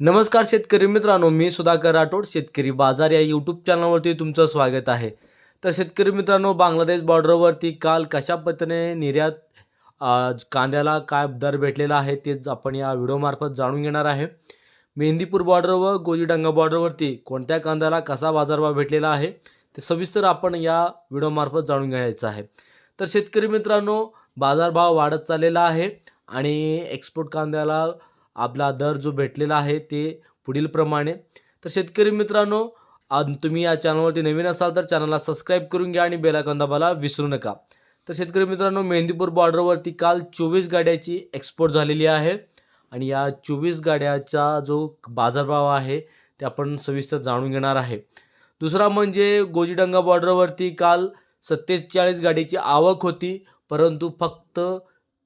नमस्कार शेतकरी मित्रांनो मी सुधाकर राठोड शेतकरी बाजार या यूट्यूब चॅनलवरती तुमचं स्वागत आहे. तर शेतकरी मित्रांनो बांगलादेश बॉर्डरवरती काल कशा पद्धतीने निर्यात कांद्याला काय दर भेटलेला आहे तेच आपण या व्हिडिओमार्फत जाणून घेणार आहे. मेहंदीपूर बॉर्डर व गोजीडंगा बॉर्डरवरती कोणत्या कांद्याला कसा बाजारभाव भेटलेला आहे ते सविस्तर आपण या व्हिडिओमार्फत जाणून घ्यायचं आहे. तर शेतकरी मित्रांनो बाजारभाव वाढत चाललेला आहे आणि एक्सपोर्ट कांद्याला आपला दर जो भेटलेला आहे ते पुढीलप्रमाणे तर शेतकरी मित्रांनो तुम्ही या चॅनलवरती नवीन असाल तर चॅनलला सबस्क्राईब करून घ्या आणि बेलायकॉन दाबायला विसरू नका. तर शेतकरी मित्रांनो मेहंदीपूर बॉर्डरवरती काल चोवीस गाड्याची एक्सपोर्ट झालेली आहे आणि या चोवीस गाड्याचा जो बाजारभाव आहे ते आपण सविस्तर जाणून घेणार आहे. दुसरा म्हणजे गोजीडंगा बॉर्डरवरती काल सत्तेचाळीस गाडीची आवक होती परंतु फक्त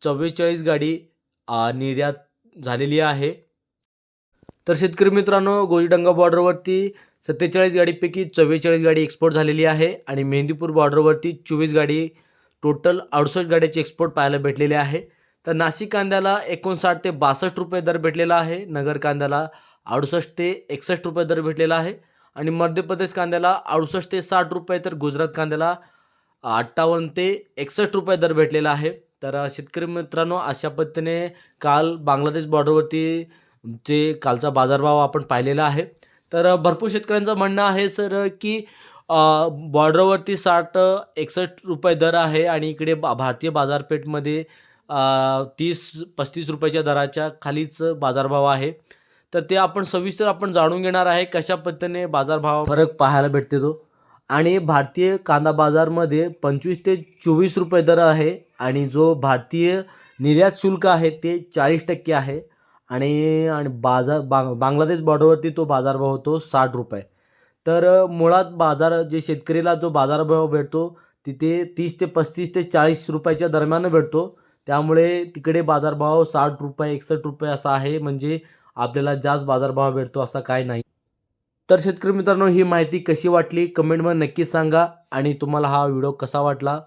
चव्वेचाळीस गाडी निर्यात झालेली आहे. तर शेतकरी मित्रांनो गोजीडंगा बॉर्डरवरती सत्तेचाळीस गाडीपैकी चव्वेचाळीस गाडी एक्सपोर्ट झालेली आहे आणि मेहंदीपूर बॉर्डरवरती चोवीस गाडी टोटल अडुसष्ट गाड्याची एक्सपोर्ट पाहायला भेटलेली आहे. तर नाशिक कांद्याला एकोणसाठ ते बासष्ट रुपये दर भेटलेला आहे नगर कांद्याला अडुसष्ट ते एकसष्ट रुपये दर भेटलेला आहे आणि मध्य प्रदेश कांद्याला अडुसष्ट ते साठ रुपये तर गुजरात कांद्याला अठ्ठावन्न ते एकसष्ट रुपये दर भेटलेला आहे. तर शेतकरी मित्रांनो अशा पद्धतीने काल बांगलादेश बॉर्डरवरती जे कालचा बाजारभाव आपण पाहिलेला आहे. तर भरपूर शेतकऱ्यांचं म्हणणं आहे सर की बॉर्डरवरती साठ एकसष्ट रुपये दर आहे आणि इकडे बा भारतीय बाजारपेठमध्ये तीस पस्तीस रुपयाच्या दराच्या खालीच बाजारभाव आहे. तर ते आपण सविस्तर आपण जाणून घेणार आहे कशा पद्धतीने बाजारभाव फरक पाहायला भेटते तो. आणि भारतीय कांदा बाजारमध्ये पंचवीस ते चोवीस रुपये दर आहे आणि जो भारतीय निर्यात शुल्क आहे ते चाळीस टक्के आहे. आणि आणि बाजार बांग बांगलादेश बॉर्डरवरती तो बाजारभाव होतो साठ रुपये. तर मुळात बाजार जे शेतकरीला जो बाजारभाव भेटतो तिथे तीस ते पस्तीस ते चाळीस रुपयाच्या दरम्यान भेटतो. त्यामुळे तिकडे बाजारभाव साठ रुपये एकसष्ट रुपये असा आहे. म्हणजे आपल्याला जास्त बाजारभाव भेटतो असा काय नाही. तर शेतकरी मित्रांनो ही माहिती कशी वाटली? कमेंटमध्ये नक्कीच सांगा. आणि तुम्हाला हा व्हिडिओ कसा वाटला?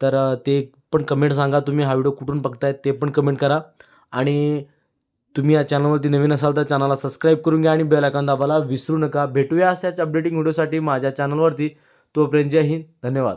तर ते पण कमेंट सांगा. तुम्ही हा व्हिडिओ कुठून बघताय ते पण कमेंट करा. आणि तुम्ही या चॅनलवरती नवीन असाल तर चॅनलला सबस्क्राईब करून घ्या आणि बेल आयकॉन दाबायला विसरू नका. भेटूया अशाच अपडेटिंग व्हिडिओसाठी माझ्या चॅनलवरती तोपर्यंत जय हिंद. धन्यवाद.